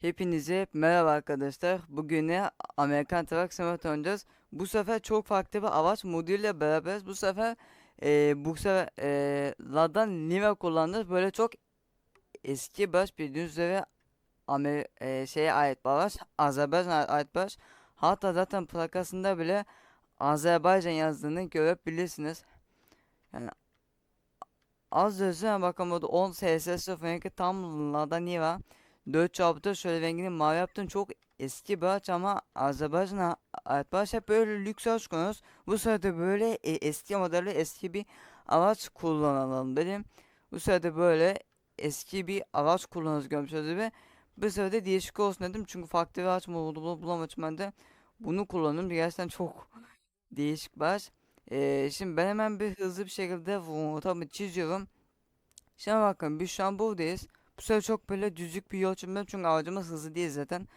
Hepinize merhaba arkadaşlar. Bugün ne Amerikan Truck Simulator oynayacağız. Bu sefer çok farklı bir araç moduyla beraberiz. Bu sefer eee bu sefer eee Lada Niva kullandık. Böyle çok eski baş bildiğiniz üzere Amer eee, şeye ait bir araç. Azerbaycan'a ait bir araç. Hatta zaten plakasında bile Azerbaycan yazdığını görebilirsiniz. Yani az özüne burada 10 SS02 tam Lada Niva. 4 çarpı şöyle rengini mavi yaptım. Çok eski bir ağaç ama bir ağaç. Hep böyle lüks ağaç kullanıyoruz. Bu sırada böyle e, eski modeli eski bir araç kullanalım dedim. Bu sırada böyle eski bir araç kullanıyoruz görmüşsünüz gibi. Bu sırada değişik olsun dedim. Çünkü farklı bir ağaç mı oldu bul- bulamadım ben de. Bunu kullandım. Gerçekten çok değişik bir ağaç. Ee, şimdi ben hemen bir hızlı bir şekilde rotamı çiziyorum. Şimdi bakın biz şu an buradayız. Bu sefer çok böyle düzlük bir yol çizmem çünkü aracımız hızlı değil zaten.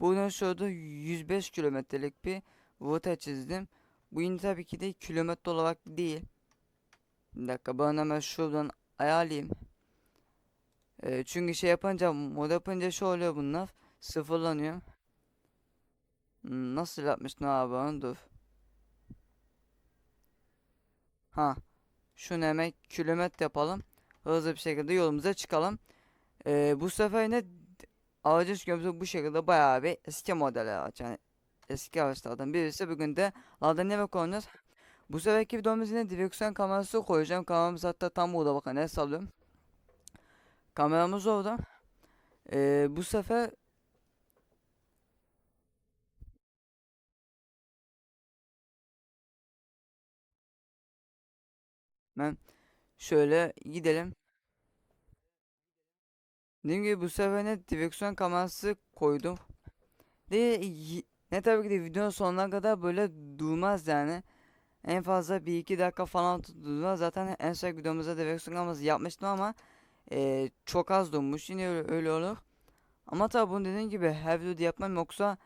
Buradan şurada 105 kilometrelik bir rota çizdim. Bu yine tabii ki de kilometre olarak değil. Bir dakika ben hemen şuradan ayarlayayım. Ee, çünkü şey yapınca mod yapınca şey oluyor bunlar. Sıfırlanıyor. Hmm, Nasıl yapmıştın abi onu dur. Ha. Şunu hemen kilometre yapalım. Hızlı bir şekilde yolumuza çıkalım. Ee, bu sefer ne aracın gömüzü bu şekilde bayağı bir eski model araç yani eski araçlardan birisi bugün de Lada Niva kullanacağız. Bu seferki videomuz yine direksiyon kamerası koyacağım. Kameramız hatta tam burada bakın el sallıyorum. Kameramız orada. Ee, bu sefer ben şöyle gidelim. Dediğim gibi bu sefer ne direksiyon kamerası koydum. De ne tabii ki de videonun sonuna kadar böyle durmaz yani. En fazla bir iki dakika falan durmaz. Zaten en son videomuzda direksiyon kamerası yapmıştım ama eee, çok az durmuş. Yine öyle, öyle olur. Ama tabii bunu dediğim gibi her videoda yapmam yoksa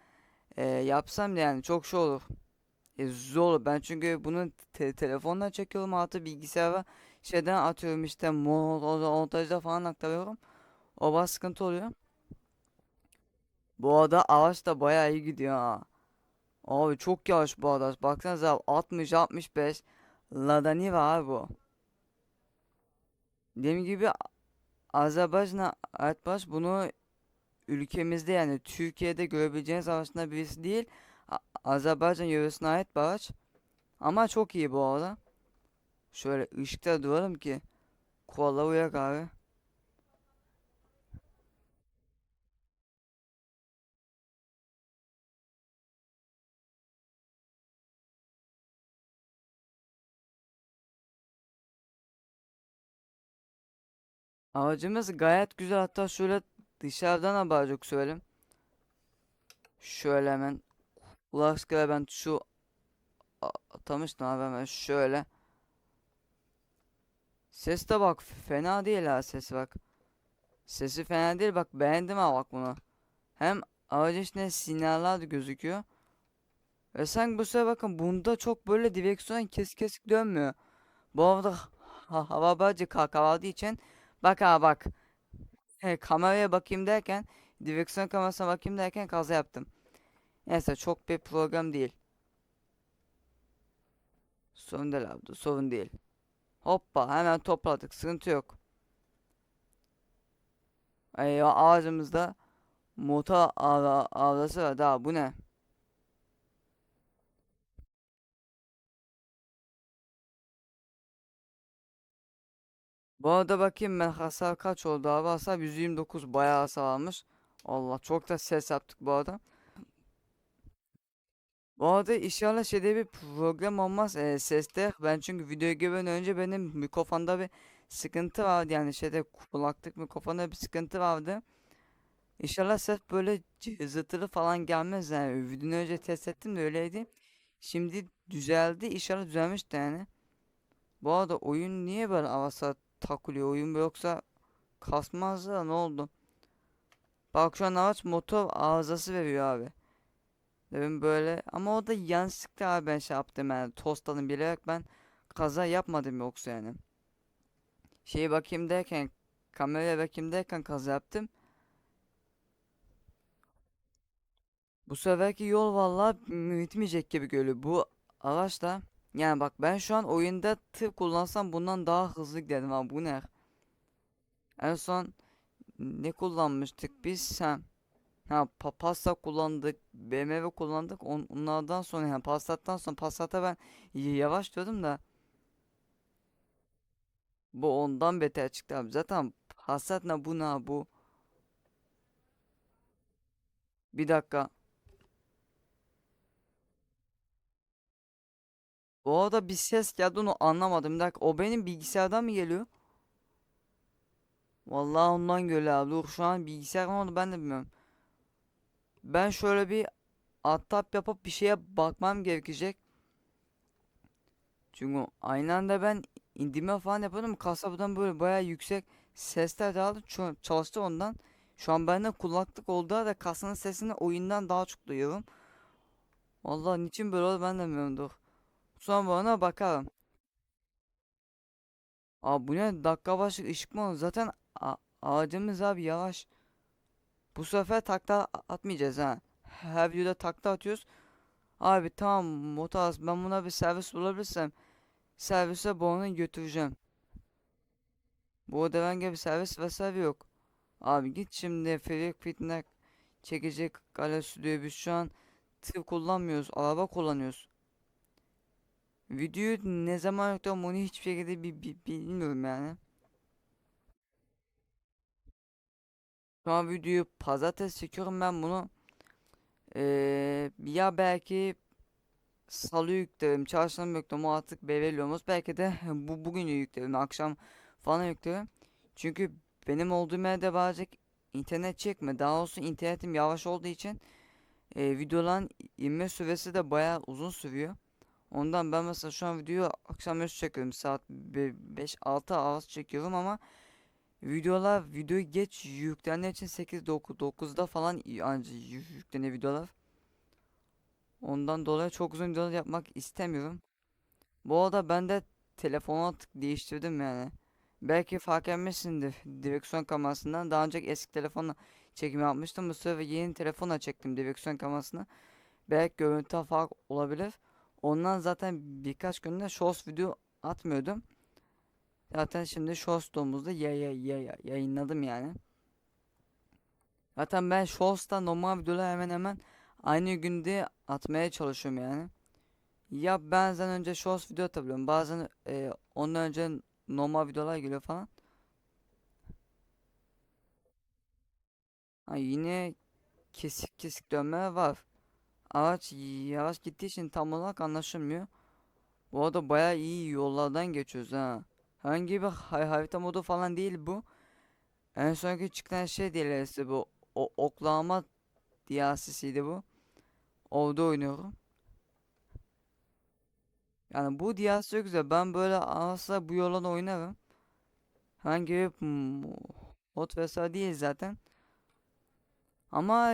eee, yapsam da yani çok şey olur. E, zor. Ben çünkü bunu te telefonla çekiyorum artı bilgisayara şeyden atıyorum işte mo- montajda falan aktarıyorum. O biraz sıkıntı oluyor. Bu arada araç da bayağı iyi gidiyor ha. Abi çok yavaş bu araç. Baksanıza 60-65. Lada Niva abi bu. Dediğim gibi Azerbaycan'a ait baş bunu ülkemizde yani Türkiye'de görebileceğiniz araçlardan birisi değil. Azerbaycan yöresine ait bir araç. Ama çok iyi bu arada. Şöyle ışıkta duralım ki kurallara uyak abi. Aracımız gayet güzel hatta şöyle dışarıdan habercik söyleyeyim. Şöyle hemen Ulaşkı'ya ben şu atamıştım abi hemen şöyle. Ses de bak fena değil ha sesi bak. Sesi fena değil bak beğendim ha bak bunu. Hem aracın içinde sinyaller de gözüküyor. Ve sen bu sefer bakın bunda çok böyle direksiyon kesik kesik dönmüyor. Bu arada ha, hava barcı kakaladığı için bak ha bak. He, kameraya bakayım derken direksiyon kamerasına bakayım derken kaza yaptım. Neyse çok bir program değil. Sorun değil abi sorun değil. Hoppa hemen topladık sıkıntı yok. Eyvah ağacımızda motor ağla, ağlası var daha bu ne? Bu arada bakayım ben hasar kaç oldu abi hasar 129 bayağı hasar almış. Allah çok da ses yaptık bu arada. Bu arada inşallah şeyde bir problem olmaz e, seste. Ben çünkü videoya girmeden önce benim mikrofonda bir sıkıntı vardı yani şeyde kulaklık mikrofonda bir sıkıntı vardı. İnşallah ses böyle cızırtılı falan gelmez yani. Videodan önce test ettim de öyleydi. Şimdi düzeldi. İnşallah düzelmişti yani. Bu arada oyun niye böyle avasa takılıyor? Oyun yoksa kasmaz da ne oldu? Bak şu an araç motor arızası veriyor abi. Dedim böyle ama o da yanlışlıkla abi ben şey yaptım yani tostladım bilerek ben kaza yapmadım yoksa yani. Şeye bakayım derken kameraya bakayım derken kaza yaptım. Bu seferki yol vallahi bitmeyecek gibi geliyor. Bu araçla yani bak ben şu an oyunda tır kullansam bundan daha hızlı giderim abi bu ne? En son ne kullanmıştık biz sen? Ha pa Passat kullandık, BMW kullandık. On, onlardan sonra yani Passat'tan sonra Passat'a ben yavaş diyordum da bu ondan beter çıktı abi. Zaten Passat ne bu ne bu? Bir dakika. Bu arada bir ses geldi onu anlamadım. Bir dakika o benim bilgisayardan mı geliyor? Vallahi ondan geliyor abi. Dur şu an bilgisayar mı oldu ben de bilmiyorum. Ben şöyle bir atap yapıp bir şeye bakmam gerekecek. Çünkü aynı anda ben indirme falan yapıyordum. Kasabadan böyle bayağı yüksek sesler dağıldı. Çalıştı ondan. Şu an bende kulaklık olduğu da kasanın sesini oyundan daha çok duyuyorum. Vallahi niçin böyle oldu ben de bilmiyorum. Dur. Sonra bana bakarım. Abi bu ne dakika başı ışık mı oldu? Zaten ağacımız abi yavaş. Bu sefer takla atmayacağız ha. Her videoda takla atıyoruz. Abi tamam Motas ben buna bir servis bulabilirsem servise bu onu götüreceğim. Bu herhangi bir servis vesaire yok. Abi git şimdi Freak Fitnek çekecek kale stüdyoyu biz şu an tır kullanmıyoruz araba kullanıyoruz. Videoyu ne zaman yüklüyorum onu hiçbir şekilde bi- bi- bilmiyorum yani. Şu an videoyu pazartesi çekiyorum ben bunu. Eee ya belki salı yüklerim, çarşamba yüklerim o artık belirli. Belki de bu bugün yüklerim, akşam falan yüklerim. Çünkü benim olduğum yerde birazcık internet çekme. Daha olsun internetim yavaş olduğu için e, videoların inme süresi de bayağı uzun sürüyor. Ondan ben mesela şu an videoyu akşamüstü çekiyorum. Saat 5-6 arası çekiyorum ama videolar videoyu geç yüklendiği için 8-9'da falan anca yükleniyor videolar. Ondan dolayı çok uzun videolar yapmak istemiyorum. Bu arada ben de telefonu artık değiştirdim yani. Belki fark etmişsindir direksiyon kamerasından. Daha önce eski telefonla çekim yapmıştım. Bu sefer yeni telefonla çektim direksiyon kamerasını. Belki görüntü fark olabilir. Ondan zaten birkaç günde shorts video atmıyordum. Zaten şimdi shorts videomuzda ya ya ya ya yayınladım yani. Zaten ben shorts'ta normal videoları hemen hemen aynı günde atmaya çalışıyorum yani. Ya bazen önce shorts video atabiliyorum. Bazen e, ondan önce normal videolar geliyor falan. Ha, yine kesik kesik dönme var. Araç yavaş gittiği için tam olarak anlaşılmıyor. Bu arada bayağı iyi yollardan geçiyoruz ha. Herhangi bir hay- harita modu falan değil bu. En sonki çıkan şey DLC'si bu. O oklama DLC'siydi bu. Orada oynuyorum. Yani bu DLC güzel. Ben böyle asla bu yola da oynarım. Herhangi bir mod vesaire değil zaten. Ama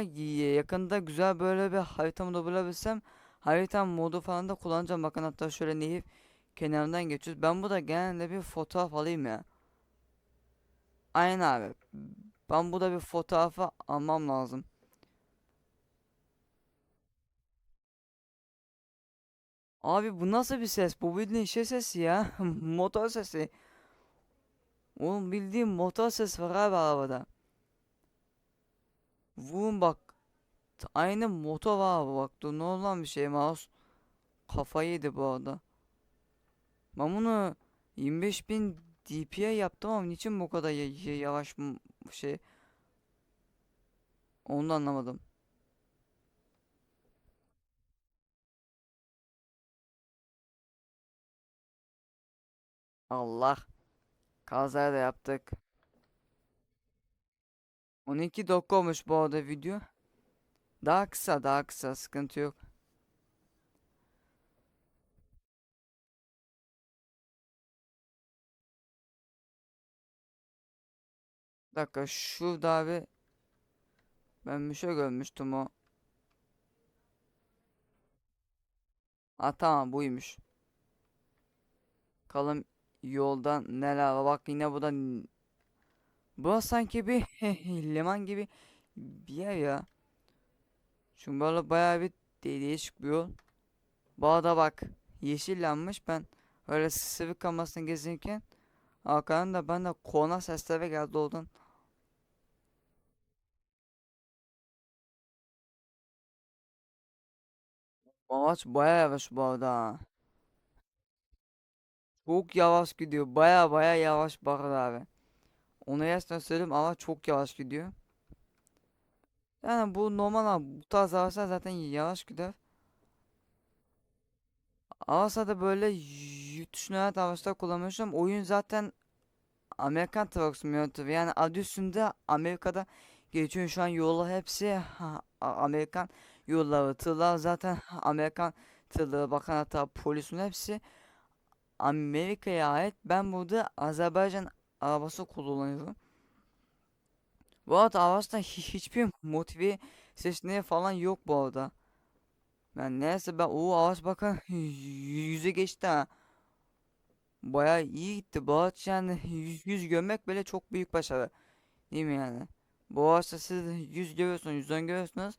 yakında güzel böyle bir harita modu bulabilsem harita modu falan da kullanacağım. Bakın hatta şöyle nehir kenarından geçiyoruz. Ben bu da genelde bir fotoğraf alayım ya. Aynen abi. Ben bu da bir fotoğrafı almam lazım. Abi bu nasıl bir ses? Bu bildiğin şey sesi ya. Motor sesi. Oğlum bildiğin motor sesi var abi arabada. Vurun bak. Aynı motor var bak. Dur ne olan bir şey mouse. Kafayı yedi bu arada. Ben bunu 25.000 DPI yaptım ama niçin bu kadar ya- ya- yavaş şey? Onu da anlamadım. Allah. Kaza da yaptık. 12 dakika olmuş bu arada video. Daha kısa daha kısa sıkıntı yok. Bir dakika şurada abi ben bir şey görmüştüm o. Ha tamam buymuş. Kalın yoldan neler var bak yine bu da Burası sanki bir liman gibi bir yer ya. Çünkü böyle bayağı bir de- değişik bir yol. Bağda bak yeşillenmiş ben öyle sıvı kamasını gezerken arkadan da ben de korna sesleri geldi oradan. Amaç bayağı yavaş bu arada. Çok yavaş gidiyor. Bayağı bayağı yavaş arada abi. Onu gerçekten söyleyeyim ama çok yavaş gidiyor. Yani bu normal abi. Bu tarz araçlar zaten yavaş gider. Ama da böyle ait araçlar kullanmışım. Oyun zaten Amerikan Truck Simulator. Yani adı üstünde Amerika'da geçiyor şu an yollar hepsi Amerikan yolları. Tırlar zaten Amerikan tırları. Bakın hatta polisin hepsi Amerika'ya ait. Ben burada Azerbaycan arabası kullanıyorum. Bu arada hi- hiçbir motive seçeneği falan yok bu arada. Ben neyse ben o araç bakın yüze geçti ha. Bayağı iyi gitti. Bu araç yani yüz, görmek bile çok büyük başarı. Değil mi yani? Bu araçta siz yüz görüyorsunuz, yüzden görüyorsunuz.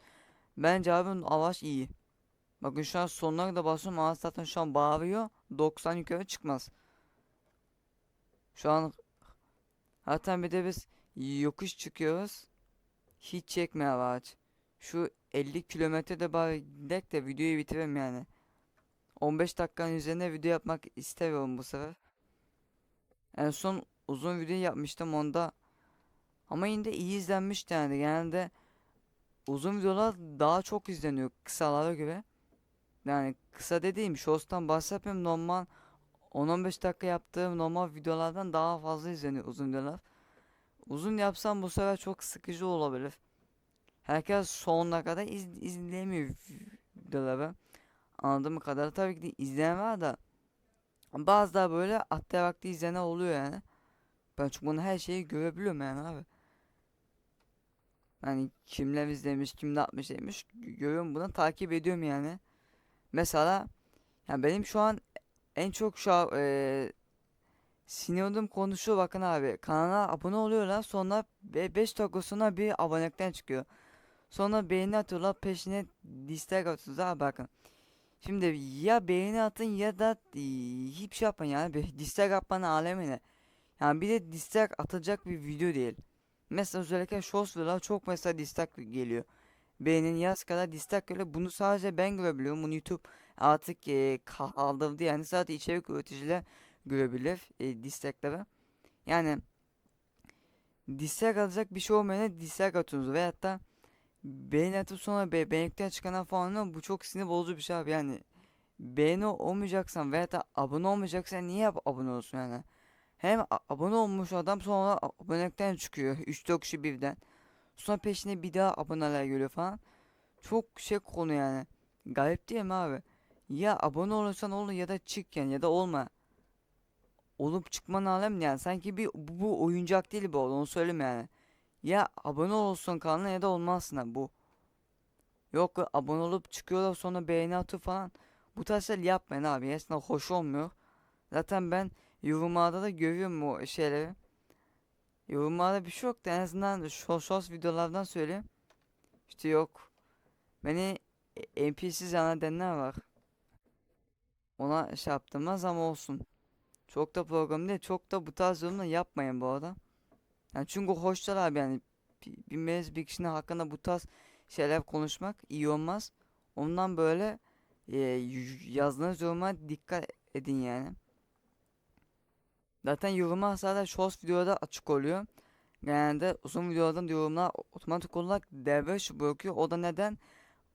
Bence abi araç iyi. Bakın şu an sonuna da basıyorum. Araç zaten şu an bağırıyor. 90 yukarı çıkmaz. Şu an zaten bir de biz yokuş çıkıyoruz. Hiç çekmiyor araç. Şu 50 kilometrede bari gidek de videoyu bitirelim yani. 15 dakikanın üzerine video yapmak istemiyorum bu sefer. En son uzun video yapmıştım onda. Ama yine de iyi izlenmişti yani. Genelde uzun videolar daha çok izleniyor kısalara göre. Yani kısa dediğim shorts'tan bahsetmiyorum. Normal 10-15 dakika yaptığım normal videolardan daha fazla izleniyor uzun videolar. Uzun yapsam bu sefer çok sıkıcı olabilir. Herkes sonuna kadar iz, izleyemiyor videoları. Anladığım kadar tabii ki de izleyen var da bazı da böyle atlayarak da izleyen oluyor yani. Ben çünkü bunu her şeyi görebiliyorum yani abi. Yani kimler izlemiş, kim ne yapmış demiş görüyorum bunu takip ediyorum yani. Mesela yani benim şu an en çok şu an eee sinirlerim konuşuyor bakın abi. Kanala abone oluyorlar sonra 5 dakika bir abonelikten çıkıyor. Sonra beğeni atıyorlar peşine dislike atıyorlar bakın. Şimdi ya beğeni atın ya da e, hiçbir şey yapın yani bir dislike atmanın alemine. Yani bir de dislike atacak bir video değil. Mesela özellikle shorts videolar çok mesela dislike geliyor. Beğenin yaz kadar dislike geliyor. Bunu sadece ben görebiliyorum. Bunu YouTube artık e, kaldırdı yani sadece içerik üreticiler görebilir e, dislike'ları. Yani dislike atacak bir şey olmayana dislike atıyorsunuz veyahut da beğeni atıp sonra be beğenilikten çıkanlar falan bu çok sinir bozucu bir şey abi yani beğeni olmayacaksan veya da abone olmayacaksan niye ab- abone olsun yani hem abone olmuş adam sonra abonelikten çıkıyor 3-4 kişi birden sonra peşine bir daha aboneler geliyor falan çok şey konu yani garip değil mi abi ya abone olursan olun ya da çık yani ya da olma olup çıkman alem yani sanki bir bu, bu oyuncak değil bu onu söyleyeyim yani ya abone olursun kanala ya da olmazsın ha bu Yok abone olup çıkıyorlar sonra beğeni atıyor falan. Bu tarz şeyler yapmayın abi. Gerçekten hoş olmuyor. Zaten ben yorumlarda da görüyorum o şeyleri. Yorumlarda bir şey yok da en azından short short videolardan söyleyeyim. İşte yok. Beni e- NPC zannedenler var. Ona şey yaptırmaz ama olsun. Çok da program değil. Çok da bu tarz yorumlar yapmayın bu arada. Yani çünkü hoşlar abi yani. bi- Bilmez bir kişinin hakkında bu tarz şeyler konuşmak iyi olmaz. Ondan böyle e, yazdığınız yoruma dikkat edin yani. Zaten yoruma zaten short videoda açık oluyor. Genelde uzun videolardan yorumlar otomatik olarak devre dışı bırakıyor. O da neden?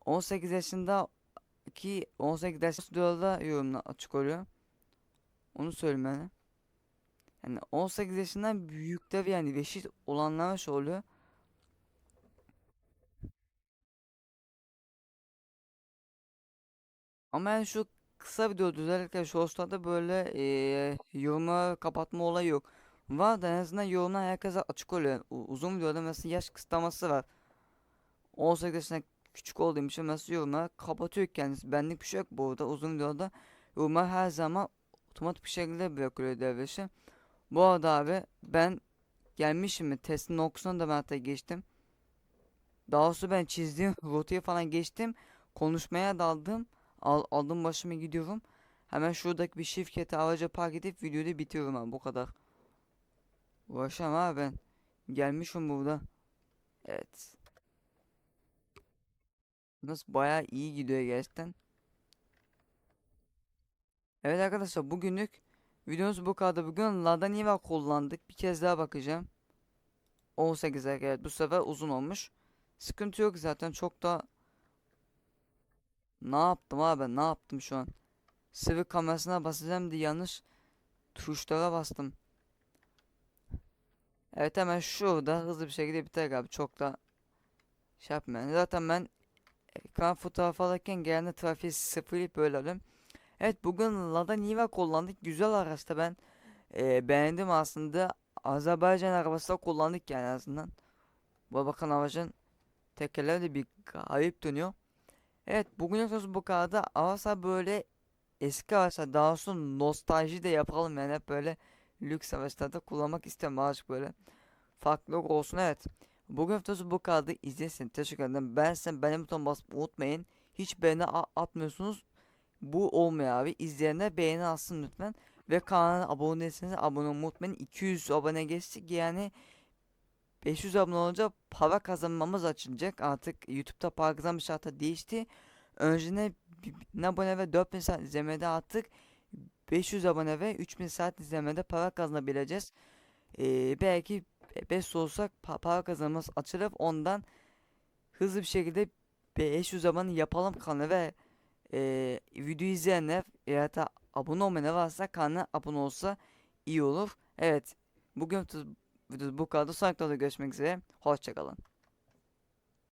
18 yaşındaki 18 yaş videoda yorumlar açık oluyor. Onu söyleyeyim yani. Yani 18 yaşından büyükler yani reşit olanlar şey oluyor. Ama yani şu kısa video özellikle Shorts'larda böyle eee yorumu kapatma olayı yok. Var da en azından yorumlar herkese açık oluyor. Yani uzun videoda mesela yaş kısıtlaması var. 18 yaşından küçük olduğum için mesela yorumlar kapatıyor kendisi. Benlik bir şey yok bu arada. Uzun videoda yorumlar her zaman otomatik bir şekilde bırakılıyor devre Bu arada abi ben gelmişim mi? Testin okusuna da ben hatta geçtim. Daha doğrusu ben çizdiğim rotayı falan geçtim. Konuşmaya daldım. Al, aldım başımı gidiyorum. Hemen şuradaki bir şirkete araca park edip videoyu bitiriyorum abi bu kadar. Uğraşamam abi ben. Gelmişim burada. Evet. Nasıl bayağı iyi gidiyor gerçekten. Evet arkadaşlar bugünlük videomuz bu kadar. Bugün Ladaniva kullandık. Bir kez daha bakacağım. 18 evet bu sefer uzun olmuş. Sıkıntı yok zaten çok da ne yaptım abi ne yaptım şu an? Sıvı kamerasına basacağım diye yanlış tuşlara bastım. Evet hemen şurada hızlı bir şekilde biter abi çok da şey yapmayın. Zaten ben ekran fotoğrafı alırken genelde trafiği sıfırlayıp böyle alıyorum. Evet bugün Lada Niva kullandık. Güzel araçta ben e, beğendim aslında. Azerbaycan arabası da kullandık yani azından. Bu bakın aracın tekerleri de bir garip dönüyor. Evet bugün yapıyoruz bu kadar. Arasa böyle eski araçlar daha sonra nostalji de yapalım yani hep böyle lüks araçlarda kullanmak istemem araç böyle. Farklılık olsun evet. Bugün yapıyoruz bu kadar. İzlesin. Teşekkür ederim. Ben sen beğeni butonuna basmayı unutmayın. Hiç beğeni atmıyorsunuz. Bu olmuyor abi. İzleyenler beğeni alsın lütfen. Ve kanala abone değilseniz abone olmayı unutmayın. 200 abone geçtik yani 500 abone olunca para kazanmamız açılacak. Artık YouTube'da para kazanma şartı değişti. Önceden 1000 abone ve 4000 saat izlemede artık 500 abone ve 3000 saat izlemede para kazanabileceğiz. Ee, belki 5 olsak pa- para kazanmamız açılır. Ondan hızlı bir şekilde 500 abone yapalım kanalı ve e, video izleyenler ya da abone olmayan varsa kanala abone olsa iyi olur. Evet. Bugün videomuz bu kadar. Sonraki videoda görüşmek üzere. Hoşçakalın.